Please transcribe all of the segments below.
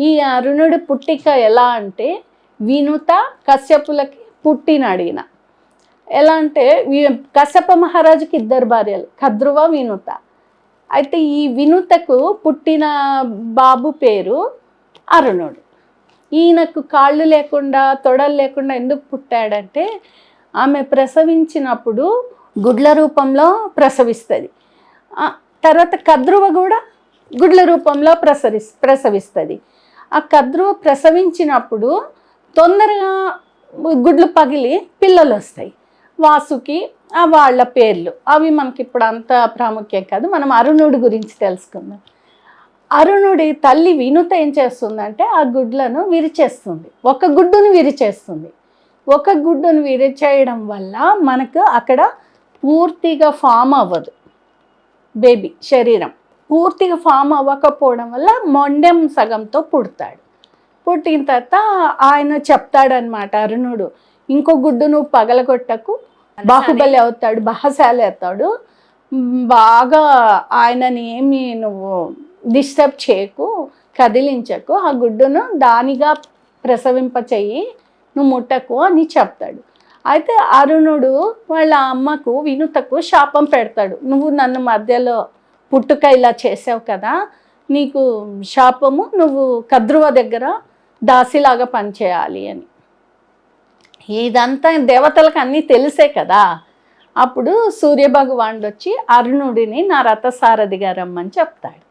ఈ అరుణుడి పుట్టిక ఎలా అంటే వినుత కశ్యపులకి పుట్టిన అడిగిన. ఎలా అంటే వి- కశ్యప మహారాజుకి ఇద్దరు భార్యలు కద్రువ వినుత. అయితే ఈ వినుతకు పుట్టిన బాబు పేరు అరుణుడు. ఈయనకు కాళ్ళు లేకుండా తొడలు లేకుండా ఎందుకు పుట్టాడంటే ఆమె ప్రసవించినప్పుడు గుడ్ల రూపంలో ప్రసవిస్తుంది. తర్వాత కద్రువ కూడా గుడ్ల రూపంలో ప్రసరి ప్రసవిస్తుంది. ఆ కద్రువ ప్రసవించినప్పుడు తొందరగా గుడ్లు పగిలి పిల్లలు వస్తాయి. వాసుకి ఆ వాళ్ళ పేర్లు. అవి మనకి ఇప్పుడు అంత ప్రాముఖ్యం కాదు. మనం అరుణుడి గురించి తెలుసుకుందాం. అరుణుడి తల్లి వినుత ఏం చేస్తుందంటే ఆ గుడ్లను విరిచేస్తుంది. ఒక గుడ్డును విరిచేస్తుంది. ఒక గుడ్డును విరిచేయడం వల్ల మనకు అక్కడ పూర్తిగా ఫామ్ అవ్వదు. బేబీ శరీరం. పూర్తిగా ఫామ్ అవ్వకపోవడం వల్ల మొండెం సగంతో పుడతాడు. పుట్టిన తర్వాత ఆయన చెప్తాడనమాట అరుణుడు ఇంకో గుడ్డు నువ్వు పగలగొట్టకు. బాహుబలి అవుతాడు బాహశాలి అవుతాడు. బాగా ఆయనని ఏమి నువ్వు డిస్టర్బ్ చేయకు కదిలించకు. ఆ గుడ్డును దానిగా ప్రసవింప చెయ్యి నువ్వు ముట్టకు అని చెప్తాడు. అయితే అరుణుడు వాళ్ళ అమ్మకు వినుతకు శాపం పెడతాడు. నువ్వు నన్ను మధ్యలో పుట్టుక ఇలా చేసావు కదా నీకు శాపము నువ్వు కద్రువ దగ్గర దాసిలాగా పనిచేయాలి అని. ఇదంతా దేవతలకు అన్నీ తెలిసే కదా. అప్పుడు సూర్యభగవానుడు వచ్చి అరుణుడిని నా రథసారథిగా రమ్మని చెప్తాడు.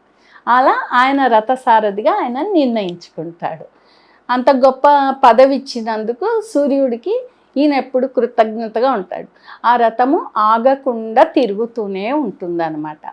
అలా ఆయన రథసారథిగా ఆయన నిర్ణయించుకుంటాడు. అంత గొప్ప పదవి ఇచ్చినందుకు సూర్యుడికి ఈయన ఎప్పుడు కృతజ్ఞతగా ఉంటాడు. ఆ రథము ఆగకుండా తిరుగుతూనే ఉంటుందన్నమాట.